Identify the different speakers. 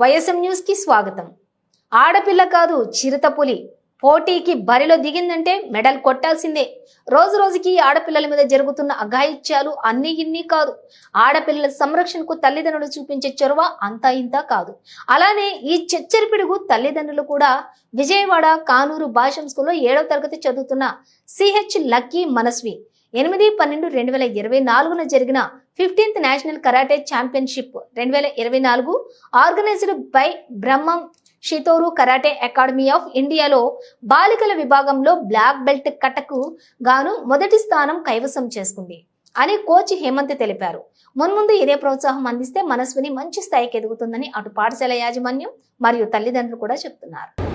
Speaker 1: YSM న్యూస్కి స్వాగతం. ఆడపిల్ల కాదు చిరుతపులి పోటీకి బరిలో దిగిందంటే మెడల్ కొట్టాల్సిందే. రోజు రోజుకి ఆడపిల్లల మీద జరుగుతున్న అఘాయిత్యాలు అన్ని ఇన్ని కాదు. ఆడపిల్లల సంరక్షణకు తల్లిదండ్రులు చూపించే చొరవ అంతా ఇంత కాదు. అలానే ఈ చెచ్చరిపిడుగు తల్లిదండ్రులు కూడా విజయవాడ కానూరు భాషం స్కూల్లో ఏడవ తరగతి చదువుతున్న సిహెచ్ లక్కీ మనస్వి. ఎనిమిది పన్నెండు రెండు వేల ఇరవై నాలుగున జరిగిన ఫిఫ్టీన్త్ నేషనల్ కరాటే ఛాంపియన్షిప్. రెండు వేల ఇరవై నాలుగు organised by Brahmam Shitoryu karate academy of ఇండియాలో బాలికల విభాగంలో బ్లాక్ బెల్ట్ కటకు గాను మొదటి స్థానం కైవసం చేసుకుంది అని కోచ్ హేమంత్ తెలిపారు. మున్ముందు ఇదే ప్రోత్సాహం అందిస్తే మనస్విని మంచి స్థాయికి ఎదుగుతుందని అటు పాఠశాల యాజమాన్యం మరియు తల్లిదండ్రులు కూడా చెప్తున్నారు.